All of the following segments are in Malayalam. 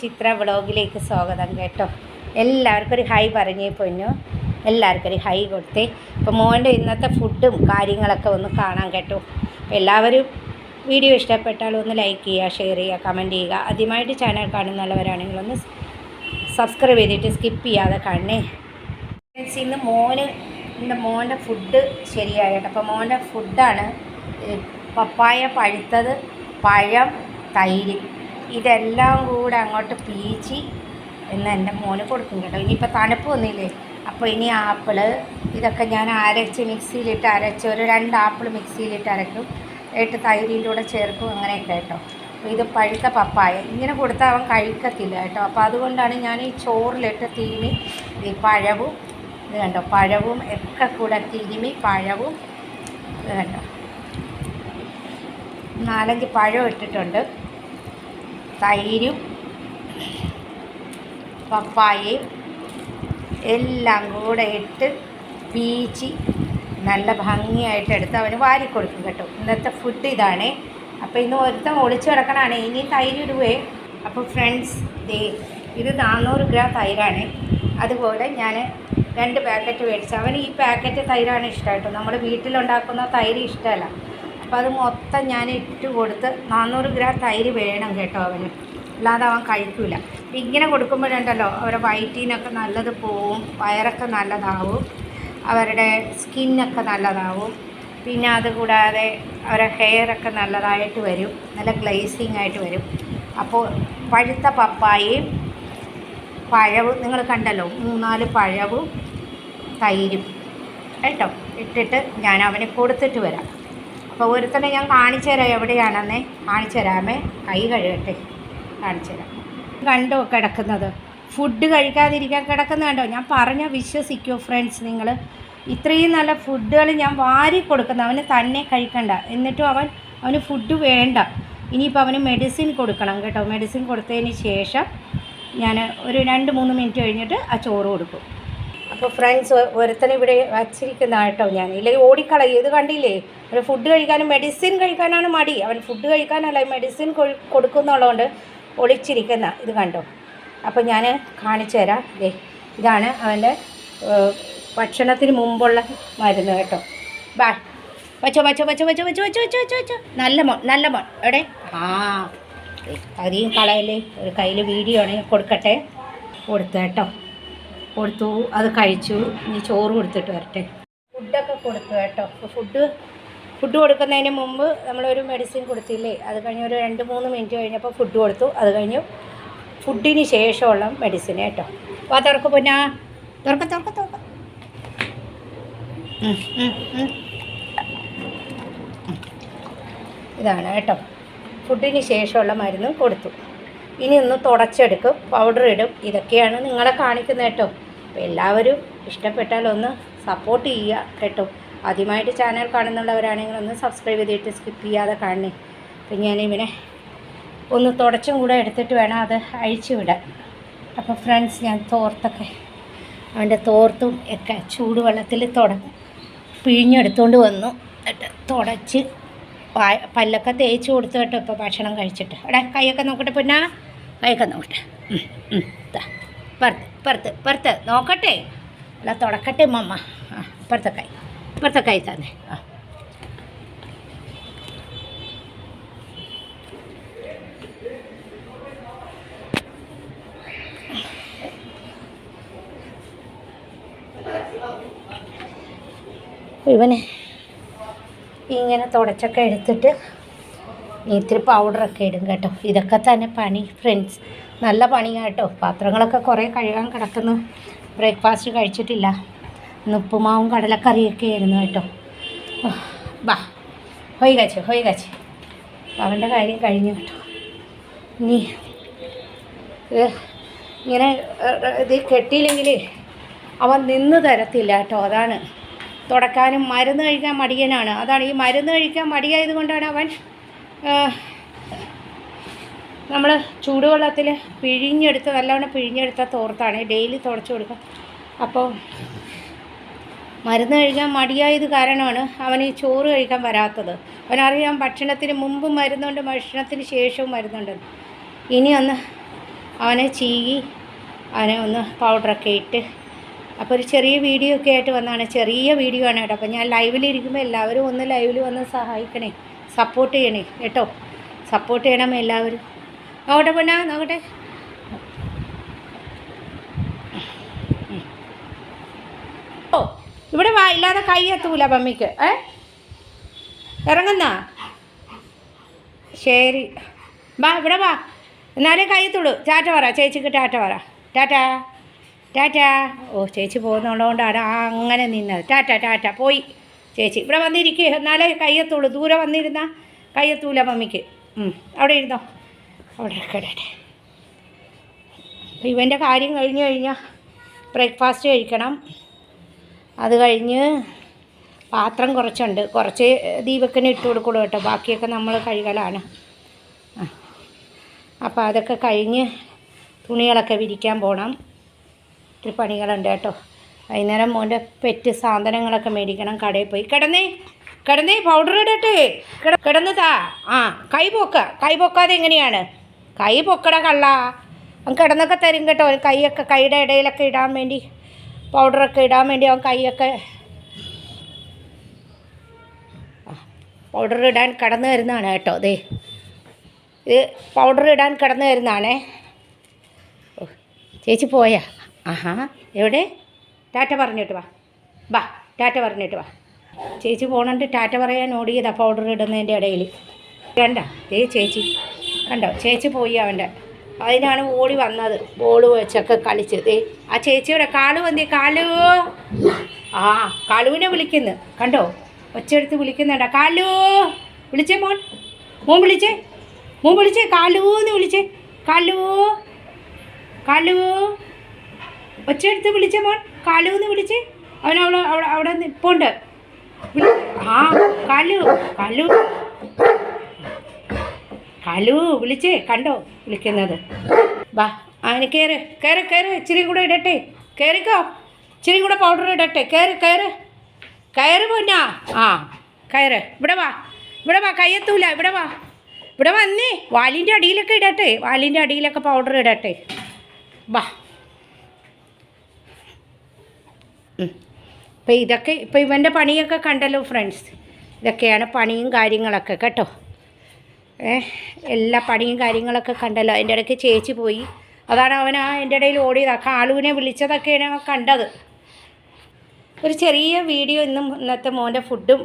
ചിത്ര വ്ളോഗിലേക്ക് സ്വാഗതം കേട്ടോ. എല്ലാവർക്കും ഒരു ഹൈ പറഞ്ഞേ പൊന്നു. എല്ലാവർക്കും ഒരു ഹൈ കൊടുത്തേ. ഇപ്പോൾ മോന്റെ ഇന്നത്തെ ഫുഡും കാര്യങ്ങളൊക്കെ ഒന്ന് കാണാൻ കേട്ടോ. എല്ലാവരും വീഡിയോ ഇഷ്ടപ്പെട്ടാൽ ഒന്ന് ലൈക്ക് ചെയ്യുക ഷെയർ ചെയ്യുക കമന്റ് ചെയ്യുക. ആദ്യമായിട്ട് ചാനൽ കാണുന്നവരാണെങ്കിൽ ഒന്ന് സബ്സ്ക്രൈബ് ചെയ്തിട്ട് സ്കിപ്പ് ചെയ്യാതെ കാണണേ. ഇന്ന് മോന് ഇന്ന് മോന്റെ ഫുഡ് ശരിയായിട്ട് അപ്പോൾ മോന്റെ ഫുഡാണ് പപ്പായ പഴുത്തത് പഴം തൈര്. ഇതെല്ലാം കൂടെ അങ്ങോട്ട് പീച്ചി എന്ന് എന്റെ മോന് കൊടുക്കും കേട്ടോ. ഇനിയിപ്പോൾ തണുപ്പ് വന്നില്ലേ അപ്പോൾ ഇനി ആപ്പിൾ ഇതൊക്കെ ഞാൻ അരച്ച് മിക്സിയിലിട്ട് അരച്ച് ഒരു രണ്ട് ആപ്പിൾ മിക്സിയിലിട്ട് അരക്കും. ഇട്ട് തൈരിന്റെ കൂടെ ചേർക്കും അങ്ങനെയൊക്കെ കേട്ടോ. ഇത് പഴുത്ത പപ്പായ. ഇങ്ങനെ കൊടുത്താൽ അവൻ കഴിക്കത്തില്ല കേട്ടോ. അപ്പോൾ അതുകൊണ്ടാണ് ഞാൻ ഈ ചോറിലിട്ട് തീമി ഈ പഴവും ഇത് കണ്ടോ പഴവും ഒക്കെ കൂടെ തിരുമി പഴവും ഇത് കണ്ടോ. നാലഞ്ച് പഴം ഇട്ടിട്ടുണ്ട്. തൈരും പപ്പായയും എല്ലാം കൂടെ ഇട്ട് പീച്ചി നല്ല ഭംഗിയായിട്ട് എടുത്ത് അവന് വാരി കൊടുക്കും കേട്ടോ. ഇന്നത്തെ ഫുഡ് ഇതാണ്. അപ്പോൾ ഇന്ന് ഒരുത്തം ഒളിച്ചു കിടക്കണാണ്. ഇനി തൈര് ഇടുവേ. അപ്പോൾ ഫ്രണ്ട്സ് ദേ ഇത് നാനൂറ് ഗ്രാം തൈരാണ്. അതുപോലെ ഞാൻ രണ്ട് പാക്കറ്റ് മേടിച്ചു. അവന് ഈ പാക്കറ്റ് തൈരാണ് ഇഷ്ടമായിട്ടോ നമ്മൾ വീട്ടിലുണ്ടാക്കുന്ന തൈര് ഇഷ്ടമല്ല. അപ്പോൾ അത് മൊത്തം ഞാൻ ഇട്ട് കൊടുത്ത് നാനൂറ് ഗ്രാം തൈര് വേണം കേട്ടോ അവന്. അല്ലാതെ അവൻ കഴിക്കില്ല ഇങ്ങനെ കൊടുക്കുമ്പോഴുണ്ടല്ലോ അവരെ വയറ്റീനൊക്കെ നല്ലത് പോവും വയറൊക്കെ നല്ലതാവും അവരുടെ സ്കിന്നൊക്കെ നല്ലതാവും പിന്നെ അതുകൂടാതെ അവരുടെ ഹെയറൊക്കെ നല്ലതായിട്ട് വരും നല്ല ഗ്ലേസിങ് ആയിട്ട് വരും. അപ്പോൾ പഴുത്ത പപ്പായയും പഴവും നിങ്ങൾ കണ്ടല്ലോ മൂന്നാൽ പഴവും തൈരും. കേട്ടോ? ഇട്ടിട്ട് ഞാൻ അവന് കൊടുത്തിട്ട് വരാം. അപ്പോൾ ഒരുത്തനെ ഞാൻ കാണിച്ചു തരാം എവിടെയാണെന്നേ. കാണിച്ചു തരാമേ. കൈ കഴുകട്ടെ. കാണിച്ചു തരാം. കണ്ടോ കിടക്കുന്നത്? ഫുഡ് കഴിക്കാതിരിക്കാൻ കിടക്കുന്ന കണ്ടോ? ഞാൻ പറഞ്ഞാൽ വിശ്വസിക്കൂ ഫ്രണ്ട്സ് നിങ്ങൾ ഇത്രയും നല്ല ഫുഡുകൾ ഞാൻ വാരി കൊടുക്കുന്നു. അവന് തന്നെ കഴിക്കണ്ട. എന്നിട്ടും അവൻ അവന് ഫുഡ് വേണ്ട. ഇനിയിപ്പോൾ അവന് മെഡിസിൻ കൊടുക്കണം കേട്ടോ. മെഡിസിൻ കൊടുത്തതിന് ശേഷം ഞാൻ ഒരു രണ്ട് മൂന്ന് മിനിറ്റ് കഴിഞ്ഞിട്ട് ആ ചോറ് കൊടുക്കും. അപ്പോൾ ഫ്രണ്ട്സ് ഒരുത്തനെ ഇവിടെ വച്ചിരിക്കുന്ന കേട്ടോ ഞാൻ. ഇല്ലെങ്കിൽ ഓടിക്കളയും. ഇത് കണ്ടില്ലേ? അവന് ഫുഡ് കഴിക്കാനും മെഡിസിൻ കഴിക്കാനാണ് മടി. അവൻ ഫുഡ് കഴിക്കാനല്ല മെഡിസിൻ കൊടുക്കുന്നുള്ളതുകൊണ്ട് ഒളിച്ചിരിക്കുന്ന. ഇത് കണ്ടോ? അപ്പോൾ ഞാൻ കാണിച്ചു തരാം. ദേ ഇതാണ് അവന്റെ ഭക്ഷണത്തിന് മുമ്പുള്ള മരുന്ന് കേട്ടോ. ബാ വച്ചോ വച്ചോ വച്ചോ വച്ചോ വച്ചോ വച്ചോ വച്ചോ വച്ചോ വച്ചോ. നല്ല മോൻ നല്ല മോൻ. എവിടെ? ആ അധികം കളയല്ലേ? ഒരു കയ്യിൽ വീഡിയോ ആണെങ്കിൽ കൊടുക്കട്ടെ? കൊടുത്തു കേട്ടോ. കൊടുത്തു. അത് കഴിച്ചു. ഇനി ചോറ് കൊടുത്തിട്ട് വരട്ടെ. ഫുഡൊക്കെ കൊടുത്തു കേട്ടോ. ഫുഡ് ഫുഡ് കൊടുക്കുന്നതിന് മുമ്പ് നമ്മളൊരു മെഡിസിൻ കൊടുത്തില്ലേ? അത് കഴിഞ്ഞ് ഒരു രണ്ട് മൂന്ന് മിനിറ്റ് കഴിഞ്ഞപ്പോൾ ഫുഡ് കൊടുത്തു. അത് കഴിഞ്ഞ് ഫുഡിന് ശേഷമുള്ള മെഡിസിൻ കേട്ടോ. അപ്പോൾ ആ തുറക്ക് പിന്നെ. തുറക്ക തുറക്ക തുറക്ക. ഇതാണ് കേട്ടോ. ഫുഡിന് ശേഷമുള്ള മരുന്ന് കൊടുത്തു. ഇനി ഒന്ന് തുടച്ചെടുക്കും പൗഡർ ഇടും. ഇതൊക്കെയാണ് നിങ്ങളെ കാണിക്കുന്നത് കേട്ടോ. എല്ലാവരും ഇഷ്ടപ്പെട്ടാൽ ഒന്ന് സപ്പോർട്ട് ചെയ്യുക കേട്ടോ. ആദ്യമായിട്ട് ചാനൽ കാണുന്നുള്ളവരാണെങ്കിൽ ഒന്ന് സബ്സ്ക്രൈബ് ചെയ്തിട്ട് സ്കിപ്പ് ചെയ്യാതെ കാണണേ. അപ്പം ഞാൻ ഒന്ന് തുടച്ചും കൂടെ എടുത്തിട്ട് വേണം അത് അഴിച്ചു വിടാൻ. അപ്പോൾ ഫ്രണ്ട്സ് ഞാൻ തോർത്തൊക്കെ അവന്റെ തോർത്തും ഒക്കെ ചൂടുവെള്ളത്തിൽ തുട പിഴിഞ്ഞെടുത്തുകൊണ്ട് വന്നു. എന്നിട്ട് തുടച്ച് പല്ലൊക്കെ തേച്ച് കൊടുത്തു കേട്ടോ ഇപ്പോൾ ഭക്ഷണം കഴിച്ചിട്ട്. എടാ കൈയൊക്കെ നോക്കട്ടെ പിന്നെ? കൈയൊക്കെ നോക്കട്ടെ. പുറത്ത് പുറത്ത് പുറത്ത്. നോക്കട്ടെ. അല്ല തുടക്കട്ടെ മമ്മ ആ ഇപ്പുറത്തെ കൈ ഇപ്പുറത്തെ കൈ തന്നെ. ആ. ഇവനെ ഇങ്ങനെ തുടച്ചൊക്കെ എടുത്തിട്ട് ഇത്തിരി പൗഡറൊക്കെ ഇടും കേട്ടോ. ഇതൊക്കെ തന്നെ പണി ഫ്രണ്ട്സ് നല്ല പണിയാണ് കേട്ടോ. പാത്രങ്ങളൊക്കെ കുറേ കഴുകാൻ കിടക്കുന്നു. ബ്രേക്ക്ഫാസ്റ്റ് കഴിച്ചിട്ടില്ല. ഇന്ന് ഉപ്പുമാവും കടലക്കറിയൊക്കെ ആയിരുന്നു കേട്ടോ. ബാ. ഹൊയ് കച്ച് ഹൊയ് കച്ച് അവന്റെ കാര്യം കഴിഞ്ഞു കേട്ടോ. ഇനി ഇങ്ങനെ ഇത് കെട്ടിയില്ലെങ്കിൽ അവൻ നിന്ന് തരത്തില്ല കേട്ടോ. അതാണ് തുടക്കാനും മരുന്ന് കഴിക്കാൻ മടിയനാണ്. അതാണ് ഈ മരുന്ന് കഴിക്കാൻ മടിയായത് കൊണ്ടാണ് അവൻ നമ്മൾ ചൂടുവെള്ളത്തിൽ പിഴിഞ്ഞെടുത്ത് നല്ലവണ്ണം പിഴിഞ്ഞെടുത്ത തോർത്താണ്. ഡെയിലി തുടച്ചു കൊടുക്കുക അപ്പോൾ മരുന്ന് കഴിക്കാൻ മടിയായത് കാരണമാണ് അവന് ഈ ചോറ് കഴിക്കാൻ വരാത്തത്. അവനറിയാം ഭക്ഷണത്തിന് മുമ്പ് മരുന്നുണ്ട് ഭക്ഷണത്തിന് ശേഷവും മരുന്നുണ്ട്. ഇനി ഒന്ന് അവനെ ചീകി അവനെ ഒന്ന് പൗഡറൊക്കെ ഇട്ട് അപ്പോൾ ഒരു ചെറിയ വീഡിയോ ഒക്കെ ആയിട്ട് വന്നതാണ്. ചെറിയ വീഡിയോ ആണ് കേട്ടോ. അപ്പോൾ ഞാൻ ലൈവിലിരിക്കുമ്പോൾ എല്ലാവരും ഒന്ന് ലൈവിൽ വന്ന് സഹായിക്കണേ. സപ്പോർട്ട് ചെയ്യണേ കേട്ടോ. സപ്പോർട്ട് ചെയ്യണം എല്ലാവരും. നോക്കട്ടെ പൊന്നാ നോക്കട്ടെ. ഓ ഇവിടെ വാ ഇല്ലാതെ കൈ എത്തൂല പമ്മിക്ക് ഏ? ഇറങ്ങുന്ന? ശരി. വാ ഇവിടെ വാ. എന്നാലേ കൈ എത്തുള്ളൂ. ചാറ്റ പറ ചേച്ചിക്ക് ടാറ്റ പറ. ടാറ്റ. ടാറ്റ. ഓ ചേച്ചി പോകുന്നുള്ളതുകൊണ്ടാണ് ആ അങ്ങനെ നിന്നത്. ടാറ്റ ടാറ്റ പോയി. ചേച്ചി ഇവിടെ വന്നിരിക്കേ. എന്നാലേ കയ്യെത്തുള്ളൂ. ദൂരെ വന്നിരുന്ന കയ്യെത്തൂല മമ്മിക്ക്. അവിടെ ഇരുന്നോ. അവിടെ കിടട്ടെ ഇവന്റെ കാര്യം കഴിഞ്ഞ് കഴിഞ്ഞാൽ ബ്രേക്ക്ഫാസ്റ്റ് കഴിക്കണം. അത് കഴിഞ്ഞ് പാത്രം കുറച്ചുണ്ട്. കുറച്ച് ദീപക്കിന് ഇട്ട് കൊടുക്കുള്ളൂ കേട്ടോ. ബാക്കിയൊക്കെ നമ്മൾ കഴുകലാണ്. അപ്പോൾ അതൊക്കെ കഴിഞ്ഞ് തുണികളൊക്കെ വിരിക്കാൻ പോകണം ഇത്തിരി പണികളുണ്ട് കേട്ടോ. വൈകുന്നേരം മോന്റെ പെറ്റ് സാധനങ്ങളൊക്കെ മേടിക്കണം കടയിൽ പോയി. കിടന്നേ കിടന്നേ പൗഡർ ഇടട്ടെ. കിട കിടന്ന് താ. ആ കൈ പൊക്ക. കൈ പൊക്കാതെ എങ്ങനെയാണ്? കൈ പൊക്കട കള്ള. അവൻ കിടന്നൊക്കെ തരും കേട്ടോ. കൈയൊക്കെ കൈയുടെ ഇടയിലൊക്കെ ഇടാൻ വേണ്ടി പൗഡറൊക്കെ ഇടാൻ വേണ്ടി അവൻ കൈയൊക്കെ പൗഡർ ഇടാൻ കടന്നു വരുന്നതാണ് കേട്ടോ. ദേ ഇത് പൗഡർ ഇടാൻ കടന്നു വരുന്നതാണേ. ചേച്ചി പോയാ? ആഹാ. എവിടെ? ടാറ്റ പറഞ്ഞിട്ട് വാ. വാ ടാറ്റ പറഞ്ഞിട്ട് വാ. ചേച്ചി പോണണ്ട് ടാറ്റ പറയാൻ ഓടിയതാ പൗഡർ ഇടുന്നതിന്റെ ഇടയിൽ കണ്ട ഏ ചേച്ചി. കണ്ടോ? ചേച്ചി പോയി അവന്റെ അതിനാണ് ഓടി വന്നത്. ബോൾ വെച്ചൊക്കെ കളിച്ചത് ഏ ആ ചേച്ചിയുടെ കാളു വന്നേ കാലു ആ കാലുവിനെ വിളിക്കുന്നു. കണ്ടോ? ഒച്ചെടുത്ത് വിളിക്കുന്നുണ്ടോ. കാലു വിളിച്ചേ മോൻ. മോൻ വിളിച്ചേ. മോൻ വിളിച്ചേ കാലൂന്ന് വിളിച്ചേ. കാലു കാലു ഒച്ചെടുത്ത് വിളിച്ച മോൻ കാലു എന്ന് അവൻ അവിടെ അവിടെ അവിടെ ആ കാലു കാലു. കാലു വിളിച്ചേ കണ്ടോ വിളിക്കുന്നത്. വാ അവന് കയറ് കയറ് കയറ് ഇച്ചിരി കൂടെ ഇടട്ടെ. കയറിക്കോ ഇച്ചിരി കൂടെ പൗഡർ ഇടട്ടെ. കയറ് കയറ് കയറ് പോന്നാ. ആ കയറ് ഇവിടെ വാ ഇവിടെ വാ കയ്യെത്തൂല ഇവിടെ വാ. ഇവിടെ വന്നേ വാലിന്റെ അടിയിലൊക്കെ ഇടട്ടെ വാലിന്റെ അടിയിലൊക്കെ പൗഡർ ഇടട്ടെ. വാ അപ്പോൾ ഇതൊക്കെ ഇപ്പോൾ ഇവന്റെ പണിയൊക്കെ കണ്ടല്ലോ ഫ്രണ്ട്സ് ഇതൊക്കെയാണ് പണിയും കാര്യങ്ങളൊക്കെ കേട്ടോ. എല്ലാ പണിയും കാര്യങ്ങളൊക്കെ കണ്ടല്ലോ. അതിന്റെ ഇടയ്ക്ക് ചേച്ചി പോയി. അതാണ് അവൻ ആ എന്റെ ഇടയിൽ ഓടിയത്. ആ കാളുവിനെ വിളിച്ചതൊക്കെയാണ് കണ്ടത്. ഒരു ചെറിയ വീഡിയോ ഇന്നും ഇന്നത്തെ മോന്റെ ഫുഡും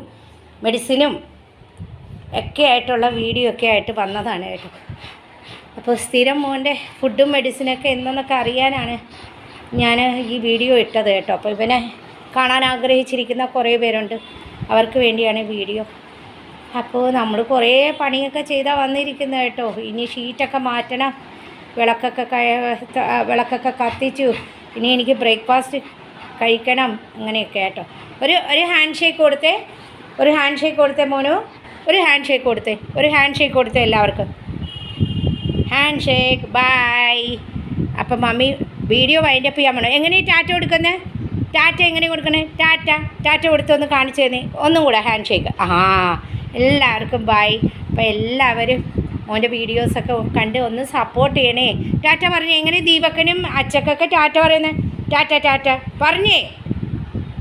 മെഡിസിനും ഒക്കെ ആയിട്ടുള്ള വീഡിയോ ഒക്കെ ആയിട്ട് വന്നതാണ് കേട്ടോ. അപ്പോൾ സ്ഥിരം മോന്റെ ഫുഡും മെഡിസിനൊക്കെ എന്തെന്നൊക്കെ അറിയാനാണ് ഞാൻ ഈ വീഡിയോ ഇട്ടത് കേട്ടോ. അപ്പോൾ ഇവനെ കാണാൻ ആഗ്രഹിച്ചിരിക്കുന്ന കുറേ പേരുണ്ട്. അവർക്ക് വേണ്ടിയാണ് വീഡിയോ. അപ്പോൾ നമ്മൾ കുറേ പണിയൊക്കെ ചെയ്താൽ വന്നിരിക്കുന്നത് കേട്ടോ. ഇനി ഷീറ്റൊക്കെ മാറ്റണം. വിളക്കൊക്കെ വിളക്കൊക്കെ കത്തിച്ചു. ഇനി എനിക്ക് ബ്രേക്ക്ഫാസ്റ്റ് കഴിക്കണം. അങ്ങനെയൊക്കെ കേട്ടോ. ഒരു ഒരു ഹാൻഡ് ഷേക്ക് കൊടുത്തേ. ഒരു ഹാൻഡ് ഷേക്ക് കൊടുത്തേ മോനു. ഒരു ഹാൻഡ് ഷേക്ക് കൊടുത്തേ. ഒരു ഹാൻഡ് ഷേക്ക് കൊടുത്തേ എല്ലാവർക്കും. ഹാൻഡ് ഷേക്ക് ബായ് അപ്പം മമ്മി വീഡിയോ വൈൻഡപ്പ് ചെയ്യാൻ വേണം എങ്ങനെയാണ് ടാറ്റോ കൊടുക്കുന്നത് ടാറ്റ എങ്ങനെ കൊടുക്കണേ? ടാറ്റ ടാറ്റ കൊടുത്തൊന്ന് കാണിച്ചു തന്നെ ഒന്നും കൂടെ ഹാൻഡ് ഷേക്ക് ആ എല്ലാവർക്കും ബൈ അപ്പം എല്ലാവരും മോന്റെ വീഡിയോസൊക്കെ കണ്ട് ഒന്ന് സപ്പോർട്ട് ചെയ്യണേ. ടാറ്റ പറഞ്ഞേ എങ്ങനെ ദീപക്കനും അച്ചക്കൊക്കെ ടാറ്റ പറയുന്നത് ടാറ്റ ടാറ്റ. പറഞ്ഞേ.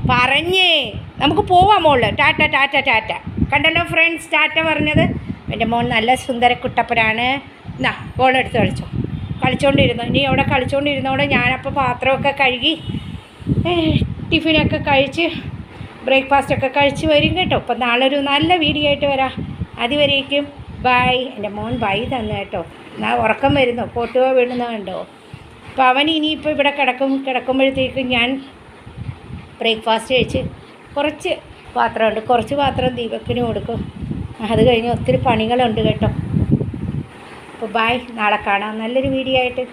പറഞ്ഞേ. നമുക്ക് പോവാം മോൾ. ടാറ്റ ടാറ്റ ടാറ്റ. കണ്ടല്ലോ ഫ്രണ്ട്സ് ടാറ്റ പറഞ്ഞത്. എന്റെ മോൻ നല്ല സുന്ദര കുട്ടപ്പനാണ്. എന്നാ ബോളെടുത്ത് കളിച്ചോ. കളിച്ചോണ്ടിരുന്നു. ഇനി അവിടെ കളിച്ചോണ്ടിരുന്നോടെ ഞാനപ്പോൾ പാത്രമൊക്കെ കഴുകി ടിഫിനൊക്കെ കഴിച്ച് ബ്രേക്ക്ഫാസ്റ്റൊക്കെ കഴിച്ച് വരും കേട്ടോ. അപ്പം നാളെ ഒരു നല്ല വീഡിയോ ആയിട്ട് വരാം. അതുവരേക്കും ബൈ. എന്റെ മോൻ ബൈ തന്നു കേട്ടോ. എന്നാൽ ഉറക്കം വരുന്നു. കോട്ടുക വീഴുന്ന കണ്ടോ? അപ്പോൾ അവൻ ഇനിയിപ്പോൾ ഇവിടെ കിടക്കും കിടക്കുമ്പോഴത്തേക്കും ഞാൻ ബ്രേക്ക്ഫാസ്റ്റ് കഴിച്ച് കുറച്ച് പാത്രമുണ്ട്. കുറച്ച് പാത്രം ദീപക്കിന് കൊടുക്കും. അത് കഴിഞ്ഞ് ഒത്തിരി പണികളുണ്ട് കേട്ടോ. അപ്പോൾ ബായ് നാളെ കാണാം. നല്ലൊരു വീഡിയോ ആയിട്ട്.